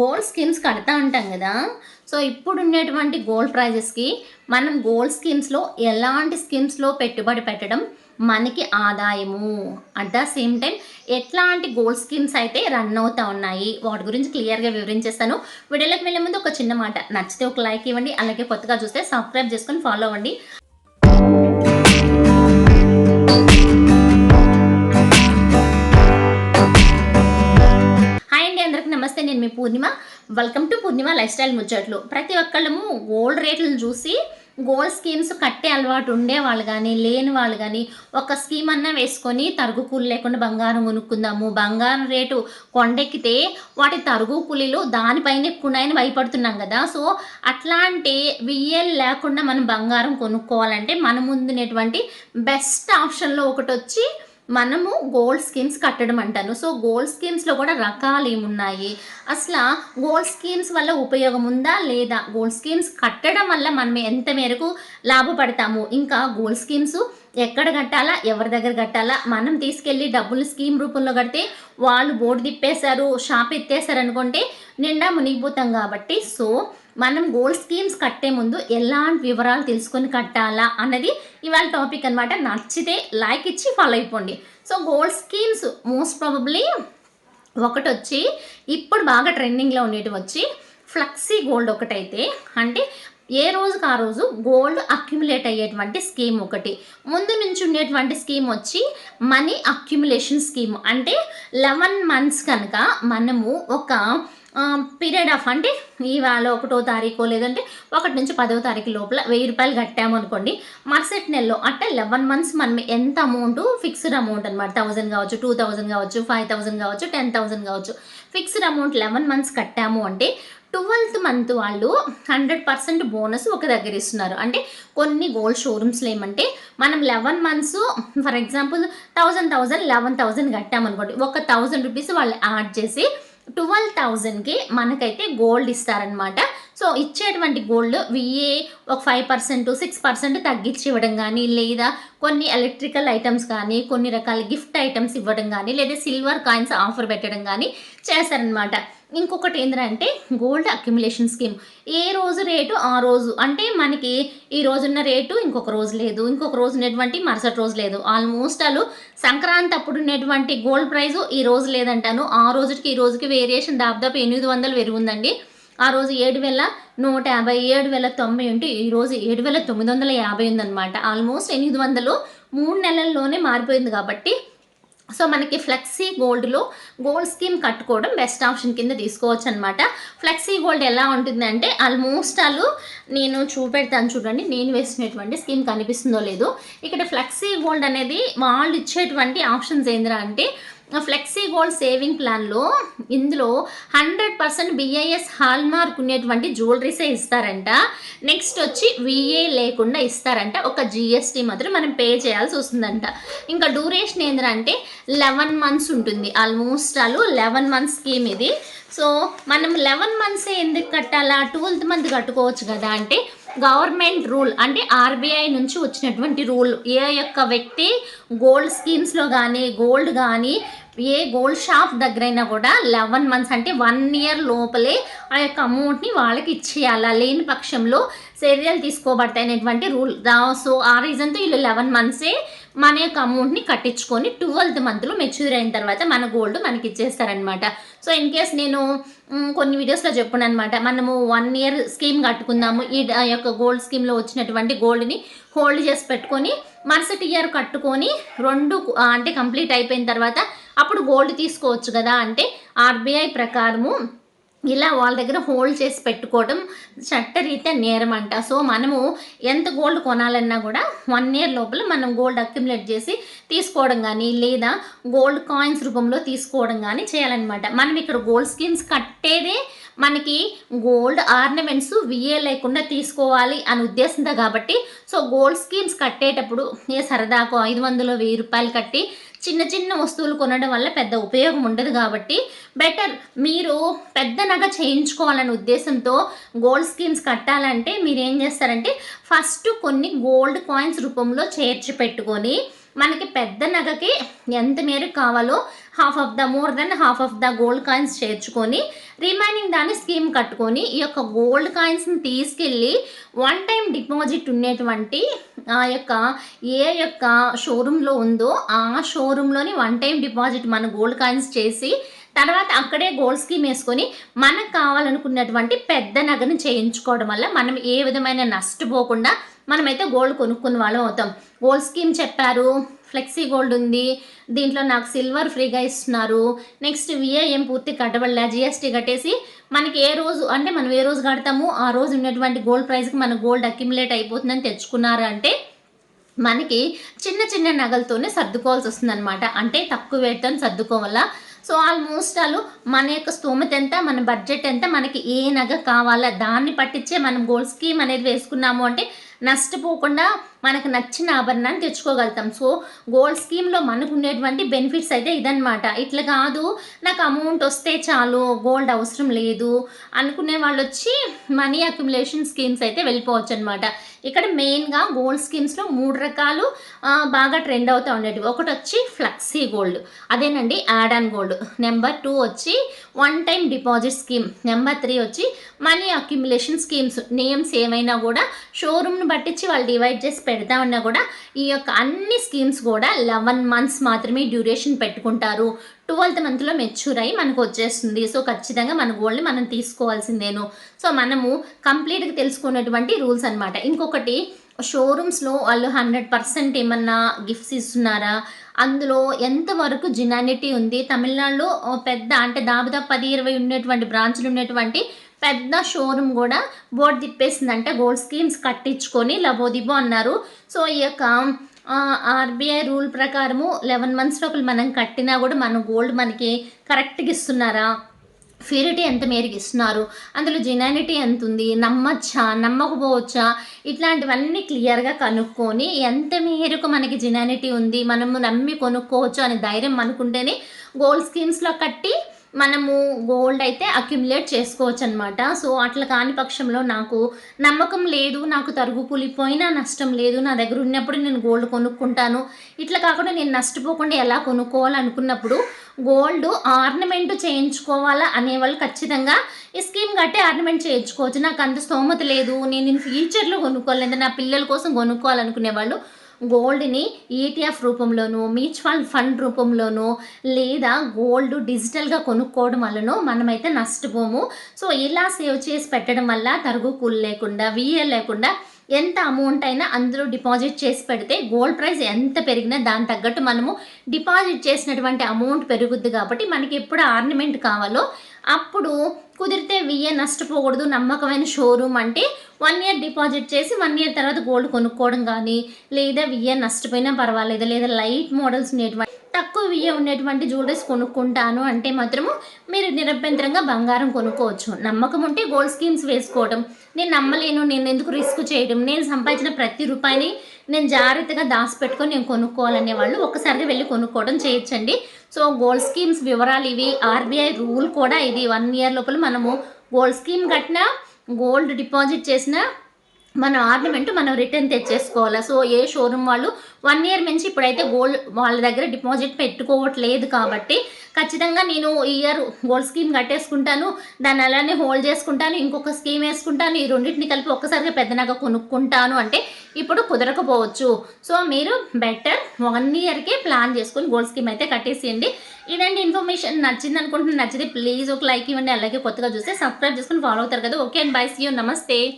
Gold schemes కడతా ఉంటాం కదా. సో ఇప్పుడు ఉండేటువంటి గోల్డ్ ప్రైజెస్కి మనం గోల్డ్ స్కీమ్స్లో ఎలాంటి స్కీమ్స్లో పెట్టుబడి పెట్టడం మనకి ఆదాయము. అట్ ద సేమ్ టైం ఎట్లాంటి గోల్డ్ స్కీమ్స్ అయితే రన్ అవుతా ఉన్నాయి? వాటి గురించి క్లియర్గా వివరించేస్తాను. వీడియోలోకి వెళ్ళే ముందు ఒక చిన్న మాట. నచ్చితే ఒక లైక్ ఇవ్వండి అలాగే కొత్తగా చూస్తే సబ్స్క్రైబ్ చేసుకొని ఫాలో అవ్వండి. హాయ్ అండి అందరికి నమస్తే. నేను మీ Poornima. Welcome to Poornima lifestyle ముచ్చట్లు. ప్రతి ఒక్కళ్ళము గోల్డ్ రేట్లను చూసి గోల్డ్ స్కీమ్స్ కట్టే అలవాటు ఉండే వాళ్ళు కానీ లేని వాళ్ళు కానీ ఒక స్కీమ్ అన్నా వేసుకొని తరుగు కూలి లేకుండా బంగారం కొనుక్కుందాము. బంగారం రేటు కొండెక్కితే వాటి తరుగు కూలీలు దానిపైన ఎక్కున్నాయని భయపడుతున్నాం కదా. సో అట్లాంటి వియ్యలు లేకుండా మనం బంగారం కొనుక్కోవాలంటే మన ముందునేటువంటి బెస్ట్ ఆప్షన్లో ఒకటి వచ్చి మనము గోల్డ్ స్కీమ్స్ కట్టడం అంటాను. సో గోల్డ్ స్కీమ్స్లో కూడా రకాలు ఏమున్నాయి? అసలు గోల్డ్ స్కీమ్స్ వల్ల ఉపయోగం ఉందా? లేదా గోల్డ్ స్కీమ్స్ కట్టడం వల్ల మనం ఎంత మేరకు లాభపడతాము? ఇంకా గోల్డ్ స్కీమ్స్ ఎక్కడ కట్టాలా? ఎవరి దగ్గర కట్టాలా? మనం తీసుకెళ్ళి డబ్బులు స్కీమ్ రూపంలో కడితే వాళ్ళు బోర్డు తిప్పేశారు షాప్ ఎత్తేసారు అనుకుంటే నిండా మునిగిపోతాం కాబట్టి సో మనం గోల్డ్ స్కీమ్స్ కట్టే ముందు ఎలాంటి వివరాలు తెలుసుకొని కట్టాలా అన్నది ఇవాళ టాపిక్ అనమాట నచ్చితే లైక్ ఇచ్చి ఫాలో అయిపోండి. So gold schemes most probably ఒకటి వచ్చి ఇప్పుడు బాగా ట్రెండింగ్లో ఉండేటి వచ్చి ఫ్లక్సీ గోల్డ్ ఒకటైతే అంటే ఏ రోజుకి ఆ రోజు గోల్డ్ అక్యుములేట్ అయ్యేటువంటి స్కీమ్ ఒకటి. ముందు నుంచి ఉండేటువంటి స్కీమ్ వచ్చి మనీ అక్యుములేషన్ స్కీమ్ అంటే లెవెన్ మంత్స్ కనుక మనము ఒక పీరియడ్ ఆఫ్ అంటే ఇవాళ ఒకటో తారీఖు లేదంటే ఒకటి నుంచి పదో తారీఖు లోపల వెయ్యి రూపాయలు కట్టాము అనుకోండి. మరుసటి నెలలో అంటే లెవెన్ మంత్స్ మనం ఎంత అమౌంట్ ఫిక్స్డ్ అమౌంట్ అనమాట థౌసండ్ కావచ్చు టూ థౌసండ్ కావచ్చు ఫైవ్ థౌసండ్ కావచ్చు టెన్ థౌసండ్ కావచ్చు. ఫిక్స్డ్ అమౌంట్ లెవెన్ మంత్స్ కట్టాము అంటే ట్వెల్త్ మంత్ వాళ్ళు హండ్రెడ్ పర్సెంట్ బోనస్ ఒక దగ్గర ఇస్తున్నారు. అంటే కొన్ని గోల్డ్ షోరూమ్స్లో ఏమంటే మనం eleven months for example thousand thousand eleven thousand కట్టామనుకోండి ఒక థౌజండ్ రూపీస్ వాళ్ళు యాడ్ చేసి ట్వెల్వ్ థౌజండ్కి మనకైతే గోల్డ్ ఇస్తారనమాట సో ఇచ్చేటువంటి gold V A five percent six percent తగ్గించి ఇవ్వడం కానీ లేదా కొన్ని ఎలక్ట్రికల్ ఐటమ్స్ కానీ కొన్ని రకాల గిఫ్ట్ ఐటమ్స్ ఇవ్వడం కానీ లేదా సిల్వర్ కాయిన్స్ ఆఫర్ పెట్టడం కానీ చేస్తారనమాట ఇంకొకటి ఏంటంటే గోల్డ్ అక్యుములేషన్ స్కీమ్ ఏ రోజు రేటు ఆ రోజు. అంటే మనకి ఈ రోజున్న రేటు ఇంకొక రోజు లేదు. ఇంకొక రోజు ఉన్నటువంటి మరుసటి రోజు లేదు. ఆల్మోస్ట్ వాళ్ళు సంక్రాంతి అప్పుడు ఉన్నటువంటి గోల్డ్ ప్రైస్ ఈ రోజు లేదంటాను. ఆ రోజుకి ఈ రోజుకి వేరియేషన్ దాదాపు ఎనిమిది వందలు పెరుగుందండి ఆ రోజు ఏడు వేల నూట యాభై ఏడు వేల తొంభై ఉంటే ఈ రోజు ఏడు వేల తొమ్మిది వందల యాభై ఉందన్నమాట. ఆల్మోస్ట్ ఎనిమిది వందలు మూడు నెలల్లోనే మారిపోయింది కాబట్టి సో మనకి ఫ్లెక్సీ గోల్డ్లో గోల్డ్ స్కీమ్ కట్టుకోవడం బెస్ట్ ఆప్షన్ కింద తీసుకోవచ్చు అనమాట ఫ్లెక్సీ గోల్డ్ ఎలా ఉంటుందంటే ఆల్మోస్ట్ ఆల్ నేను చూపెడతాను చూడండి నేను వేసినటువంటి స్కీమ్ కనిపిస్తుందో లేదో. ఇక్కడ ఫ్లెక్సీ గోల్డ్ అనేది వాళ్ళు ఇచ్చేటువంటి ఆప్షన్స్ ఏందిరా అంటే ఫ్లెక్సీ గోల్డ్ సేవింగ్ ప్లాన్లో ఇందులో hundred percent BIS hallmark జ్యువెలరీసే ఇస్తారంట. నెక్స్ట్ వచ్చి విఏ లేకుండా ఇస్తారంట. ఒక జిఎస్టీ మాత్రం మనం పే చేయాల్సి వస్తుందంట. ఇంకా డ్యూరేషన్ ఏంటంటే లెవెన్ మంత్స్ ఉంటుంది. ఆల్మోస్ట్ వాళ్ళు లెవెన్ మంత్స్ స్కీమ్ ఇది. సో మనం లెవెన్ మంత్సే ఎందుకు కట్టాలా? ట్వెల్త్ మంత్ కట్టుకోవచ్చు కదా అంటే గవర్నమెంట్ రూల్ అంటే ఆర్బీఐ నుంచి వచ్చినటువంటి రూల్ ఏ యొక్క వ్యక్తి గోల్డ్ స్కీమ్స్లో కానీ గోల్డ్ కానీ ఏ గోల్డ్ షాప్ దగ్గరైనా కూడా లెవెన్ మంత్స్ అంటే వన్ ఇయర్ లోపలే ఆ యొక్క అమౌంట్ని వాళ్ళకి ఇచ్చేయాలా? లేని పక్షంలో చర్యలు తీసుకోబడతాయి అనేటువంటి రూల్ సో ఆ రీజన్తో వీళ్ళు లెవెన్ మంత్సే మన యొక్క అమౌంట్ని కట్టించుకొని ట్వెల్త్ మంత్లో మెచ్యూర్ అయిన తర్వాత మన గోల్డ్ మనకి ఇచ్చేస్తారనమాట సో ఇన్ కేస్ నేను కొన్ని వీడియోస్లో చెప్పాను అనమాట మనము వన్ ఇయర్ స్కీమ్ కట్టుకుందాము. ఈ యొక్క గోల్డ్ స్కీమ్లో వచ్చినటువంటి గోల్డ్ని హోల్డ్ చేసి పెట్టుకొని మరుసటి ఇయర్ కట్టుకొని రెండు అంటే కంప్లీట్ అయిపోయిన తర్వాత అప్పుడు గోల్డ్ తీసుకోవచ్చు కదా అంటే ఆర్బీఐ ప్రకారము ఇలా వాళ్ళ దగ్గర హోల్డ్ చేసి పెట్టుకోవడం చట్టరీత్యా నేరం అంట సో మనము ఎంత గోల్డ్ కొనాలన్నా కూడా వన్ ఇయర్ లోపల మనం గోల్డ్ అక్యుములేట్ చేసి తీసుకోవడం కానీ లేదా గోల్డ్ కాయిన్స్ రూపంలో తీసుకోవడం కానీ చేయాలన్నమాట. మనం ఇక్కడ గోల్డ్ స్కీమ్స్ కట్టేదే మనకి గోల్డ్ ఆర్నమెంట్స్ విఏ లేకుండా తీసుకోవాలి అని ఉద్దేశంతో కాబట్టి సో గోల్డ్ స్కీమ్స్ కట్టేటప్పుడు ఏ సరదాకు ఐదు వందలు వెయ్యి రూపాయలు కట్టి చిన్న చిన్న వస్తువులు కొనడం వల్ల పెద్ద ఉపయోగం ఉండదు కాబట్టి బెటర్ మీరు పెద్ద నగ చేయించుకోవాలనే ఉద్దేశంతో గోల్డ్ స్కీమ్స్ కట్టాలంటే మీరు ఏం చేస్తారంటే ఫస్ట్ కొన్ని గోల్డ్ కాయిన్స్ రూపంలో చేర్చి పెట్టుకొని మనకి పెద్ద నగకి ఎంత మేరకు కావాలో half of the more than half of the gold coins చేర్చుకొని రిమైనింగ్ దాన్ని స్కీమ్ కట్టుకొని ఈ యొక్క గోల్డ్ కాయిన్స్ని తీసుకెళ్ళి వన్ టైం డిపాజిట్ ఉండేటువంటి ఆ యొక్క ఏ యొక్క షోరూంలో ఉందో ఆ షోరూంలోని వన్ టైం డిపాజిట్ మన గోల్డ్ కాయిన్స్ చేసి తర్వాత అక్కడే గోల్డ్ స్కీమ్ వేసుకొని మనకు కావాలనుకున్నటువంటి పెద్ద నగను చేయించుకోవడం వల్ల మనం ఏ విధమైన నష్టపోకుండా మనమైతే గోల్డ్ కొనుక్కున్న వాళ్ళం అవుతాం. గోల్డ్ స్కీమ్ చెప్పారు. ఫ్లెక్సీ గోల్డ్ ఉంది. దీంట్లో నాకు సిల్వర్ ఫ్రీగా ఇస్తున్నారు. నెక్స్ట్ విఐఎం పూర్తి కట్టబడలే. జిఎస్టీ కట్టేసి మనకి ఏ రోజు అంటే మనం ఏ రోజు కడతాము? ఆ రోజు ఉన్నటువంటి గోల్డ్ ప్రైస్కి మన గోల్డ్ అక్యుములేట్ అయిపోతుందని తెచ్చుకున్నారు అంటే మనకి చిన్న చిన్న నగలతోనే సర్దుకోవాల్సి వస్తుందన్నమాట. అంటే తక్కువ వేటతో సర్దుకోవాలా సో ఆల్మోస్ట్ వాళ్ళు మన యొక్క స్తోమత ఎంత మన బడ్జెట్ ఎంత మనకి ఏ నగ కావాలా? దాన్ని పట్టించే మనం గోల్డ్ స్కీమ్ అనేది వేసుకున్నాము అంటే నష్టపోకుండా మనకు నచ్చిన ఆభరణాన్ని తెచ్చుకోగలుగుతాం. సో గోల్డ్ స్కీమ్లో మనకు ఉండేటువంటి బెనిఫిట్స్ అయితే ఇదనమాట ఇట్లా కాదు నాకు అమౌంట్ వస్తే చాలు గోల్డ్ అవసరం లేదు అనుకునే వాళ్ళు వచ్చి మనీ అక్యుములేషన్ స్కీమ్స్ అయితే వెళ్ళిపోవచ్చు అనమాట ఇక్కడ మెయిన్గా గోల్డ్ స్కీమ్స్లో మూడు రకాలు బాగా ట్రెండ్ అవుతూ ఉండేవి ఒకటి వచ్చి ఫ్లెక్సీ గోల్డ్ అదేనండి add on gold number two వచ్చి one time deposit scheme number three వచ్చి మనీ అక్యుములేషన్ స్కీమ్స్ నేమ్స్ ఏమైనా కూడా షోరూమ్ని పట్టించి వాళ్ళు డివైడ్ చేసి పెడతా ఉన్నా కూడా ఈ యొక్క అన్ని స్కీమ్స్ కూడా లెవెన్ మంత్స్ మాత్రమే డ్యూరేషన్ పెట్టుకుంటారు. ట్వెల్త్ మంత్లో మెచ్యూర్ అయ్యి మనకు వచ్చేస్తుంది. సో ఖచ్చితంగా మన గోల్డ్ని మనం తీసుకోవాల్సిందేను. సో మనము కంప్లీట్గా తెలుసుకున్నటువంటి రూల్స్ అనమాట ఇంకొకటి షోరూమ్స్లో వాళ్ళు హండ్రెడ్ పర్సెంట్ ఏమన్నా గిఫ్ట్స్ ఇస్తున్నారా? అందులో ఎంతవరకు జినానిటీ ఉంది? తమిళనాడులో పెద్ద అంటే దాదాపు పది ఇరవై ఉన్నటువంటి బ్రాంచ్లు ఉన్నటువంటి పెద్ద షోరూమ్ కూడా బోర్డు తిప్పేసింది అంటే గోల్డ్ స్కీమ్స్ కట్టించుకొని లబోదిబో అన్నారు. సో ఈ యొక్క ఆర్బీఐ రూల్ ప్రకారము లెవెన్ మంత్స్ లోపల మనం కట్టినా కూడా మన గోల్డ్ మనకి కరెక్ట్గా ఇస్తున్నారా? ప్యూరిటీ ఎంత మేరకు ఇస్తున్నారు అందులో జినానిటీ ఎంత ఉంది నమ్మచ్చా? నమ్మకపోవచ్చా? ఇట్లాంటివన్నీ క్లియర్గా కనుక్కొని ఎంత మేరకు మనకి జినానిటీ ఉంది మనము నమ్మి కొనుక్కోవచ్చు అనే ధైర్యం అనుకుంటేనే గోల్డ్ స్కీమ్స్లో కట్టి మనము గోల్డ్ అయితే అక్యుములేట్ చేసుకోవచ్చు అనమాట సో అట్లా కాని పక్షంలో నాకు నమ్మకం లేదు నాకు తరుగు కూలిపోయినా నష్టం లేదు నా దగ్గర ఉన్నప్పుడు నేను గోల్డ్ కొనుక్కుంటాను. ఇట్లా కాకుండా నేను నష్టపోకుండా ఎలా కొనుక్కోవాలనుకున్నప్పుడు గోల్డ్ ఆర్నమెంట్ చేయించుకోవాలా అనేవాళ్ళు ఖచ్చితంగా ఈ స్కీమ్ కట్టి ఆర్నమెంట్ చేయించుకోవచ్చు. నాకు అంత స్తోమత లేదు నేను ఫ్యూచర్లో కొనుక్కోలేదు నా పిల్లల కోసం కొనుక్కోవాలనుకునే వాళ్ళు గోల్డ్ని ఈటీఎఫ్ రూపంలోనూ మ్యూచువల్ ఫండ్ రూపంలోనూ లేదా గోల్డ్ డిజిటల్గా కొనుక్కోవడం వలన మనమైతే నష్టపోము. సో ఇలా సేవ్ చేసి పెట్టడం వల్ల తరుగు కూలు లేకుండా విఏ లేకుండా ఎంత అమౌంట్ అయినా అందులో డిపాజిట్ చేసి పెడితే గోల్డ్ ప్రైస్ ఎంత పెరిగినా దాని తగ్గట్టు మనము డిపాజిట్ చేసినటువంటి అమౌంట్ పెరుగుద్ది కాబట్టి మనకి ఎప్పుడు ఆర్నమెంట్ కావాలో అప్పుడు కుదిరితే విఏ నష్టపోకూడదు నమ్మకమైన షోరూమ్ అంటే వన్ ఇయర్ డిపాజిట్ చేసి వన్ ఇయర్ తర్వాత గోల్డ్ కొనుక్కోవడం కానీ లేదా విఏ నష్టపోయినా పర్వాలేదు లేదా లైట్ మోడల్స్ ఉండేటువంటి తక్కువ విఏ ఉన్నటువంటి జ్యువెలరీస్ కొనుక్కుంటాను అంటే మాత్రము మీరు నిరభ్యంతరంగా బంగారం కొనుక్కోవచ్చు. నమ్మకం ఉంటే గోల్డ్ స్కీమ్స్ వేసుకోవడం నేను నమ్మలేను నేను ఎందుకు రిస్క్ చేయడం? నేను సంపాదించిన ప్రతి రూపాయిని నేను జాగ్రత్తగా దాచిపెట్టుకొని నేను కొనుక్కోవాలనే వాళ్ళు ఒకసారిగా వెళ్ళి కొనుక్కోవడం చేయొచ్చండి. సో గోల్డ్ స్కీమ్స్ వివరాలు ఇవి. ఆర్బీఐ రూల్ కూడా ఇది. వన్ ఇయర్ లోపల మనము గోల్డ్ స్కీమ్ కట్టినా గోల్డ్ డిపాజిట్ చేసినా మన ఆర్నమెంట్ మనం రిటర్న్ తెచ్చేసుకోవాలి. సో ఏ షోరూమ్ వాళ్ళు వన్ ఇయర్ నుంచి ఇప్పుడైతే గోల్డ్ వాళ్ళ దగ్గర డిపాజిట్ పెట్టుకోవట్లేదు కాబట్టి ఖచ్చితంగా నేను ఇయర్ గోల్డ్ స్కీమ్ కట్టేసుకుంటాను. దాన్ని అలానే హోల్డ్ చేసుకుంటాను. ఇంకొక స్కీమ్ వేసుకుంటాను. ఈ రెండింటిని కలిపి ఒక్కసారిగా పెద్దనాగా కొనుక్కుంటాను అంటే ఇప్పుడు కుదరకపోవచ్చు. సో మీరు బెటర్ వన్ ఇయర్కే ప్లాన్ చేసుకుని గోల్డ్ స్కీమ్ అయితే కట్టేసేయండి. ఇదండి ఇన్ఫర్మేషన్. నచ్చింది అనుకుంటున్నాను నచ్చితే ప్లీజ్ ఒక లైక్ ఇవ్వండి. అలాగే కొత్తగా చూస్తే సబ్స్క్రైబ్ చేసుకుని ఫాలో అవుతారు కదా. Okay and. Bye. See. You. నమస్తే.